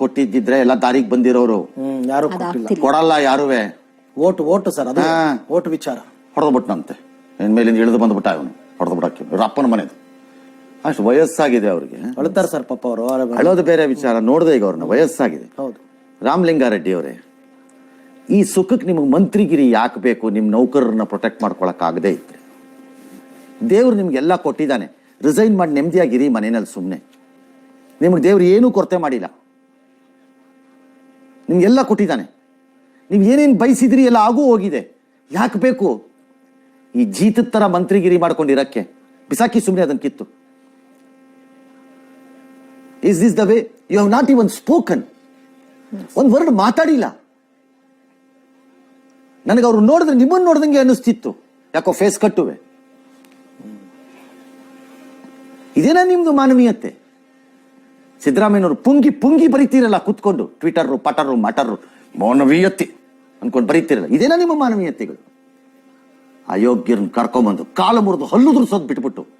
ಕೊಟ್ಟಿದ್ದಿದ್ರೆ ಎಲ್ಲ ದಾರಿಗೆ ಬಂದಿರೋರು. ಹ್ಮ್ ಯಾರು ಕೊಟ್ಟಿಲ್ಲ. ಕೊಡಲ್ಲ ಯಾರುವೆ? ಓಟ್ ಓಟ್ ಸರ್ ಅದು ಹಾ. ಓಟು ವಿಚಾರ. ಹೊಡೆದು ಬಿಟ್ಟನಂತೆ ಇನ್ಮೇಲಿಂದ ಇಳಿದು ಬಂದ್ಬಿಟ್ಟ ಅವನು ಹೊಡೆದು ಬಿಡಕ್ಕೆ ಇವ್ರ ಅಪ್ಪನ ಮನೆದು. ಅಷ್ಟು ವಯಸ್ಸಾಗಿದೆ ಅವ್ರಿಗೆ. ಅಳ್ತಾರೆ ಸರ್ ಪಾಪ ಅವರು ಅಳೋದು ಬೇರೆ ವಿಚಾರ ನೋಡ್ದೆ ಈಗ ಅವ್ರನ್ನ ವಯಸ್ಸಾಗಿದೆ. ಹೌದು. ರಾಮಲಿಂಗಾರೆಡ್ಡಿ ಅವರೇ ಈ ಸುಖಕ್ಕೆ ನಿಮಗೆ ಮಂತ್ರಿಗಿರಿ ಯಾಕೆ ಬೇಕು? ನಿಮ್ಮ ನೌಕರರನ್ನ ಪ್ರೊಟೆಕ್ಟ್ ಮಾಡ್ಕೊಳಕ್ಕಾಗದೇ ಇದ್ರೆ. ದೇವ್ರು ನಿಮ್ಗೆಲ್ಲ ಕೊಟ್ಟಿದ್ದಾನೆ. ರಿಸೈನ್ ಮಾಡಿ ನೆಮ್ಮದಿಯಾಗಿರಿ ಮನೆಯಲ್ಲಿ ಸುಮ್ಮನೆ ನಿಮಗೆ ದೇವ್ರು ಏನೂ ಕೊರತೆ ಮಾಡಿಲ್ಲ. ನಿಮ್ಗೆಲ್ಲ ಕೊಟ್ಟಿದ್ದಾನೆ. ನೀವು ಏನೇನು ಬಯಸಿದ್ರಿ ಎಲ್ಲ ಆಗೂ ಹೋಗಿದೆ. ಯಾಕೆ ಬೇಕು? ಈ ಜೀತದ ಥರ ಮಂತ್ರಿಗಿರಿ ಮಾಡ್ಕೊಂಡಿರಕ್ಕೆ. ಬಿಸಾಕಿ ಸುಮ್ಮನೆ ಅದನ್ನು ಕಿತ್ತು. Is this the way you have not even spoken ಒಂದು ವರ್ಡ್ ಮಾತಾಡಿಲ್ಲ. ನನಗೆ ಅವ್ರು ನೋಡಿದ್ರೆ ನಿಮ್ಮನ್ನು ನೋಡ್ದಂಗೆ ಅನ್ನಿಸ್ತಿತ್ತು. ಯಾಕೋ ಫೇಸ್ ಕಟ್ಟುವೆ. ಇದೇನಾ ನಿಮ್ದು ಮಾನವೀಯತೆ? ಸಿದ್ದರಾಮಯ್ಯನವರು ಪುಂಗಿ ಪುಂಗಿ ಬರೀತೀರಲ್ಲ ಕುತ್ಕೊಂಡು ಟ್ವಿಟರ್ ಪಟರು ಮಟರು ಮಾನವೀಯತೆ ಅನ್ಕೊಂಡು ಬರೀತಿರಲ್ಲ. ಇದೇನಾ ನಿಮ್ಮ ಮಾನವೀಯತೆಗಳು ಅಯೋಗ್ಯರನ್ನ ಕರ್ಕೊಂಬಂದು ಕಾಲು ಮುರಿದು ಹಲ್ಲು ದುರ್ಸೋದು ಬಿಟ್ಬಿಟ್ಟು.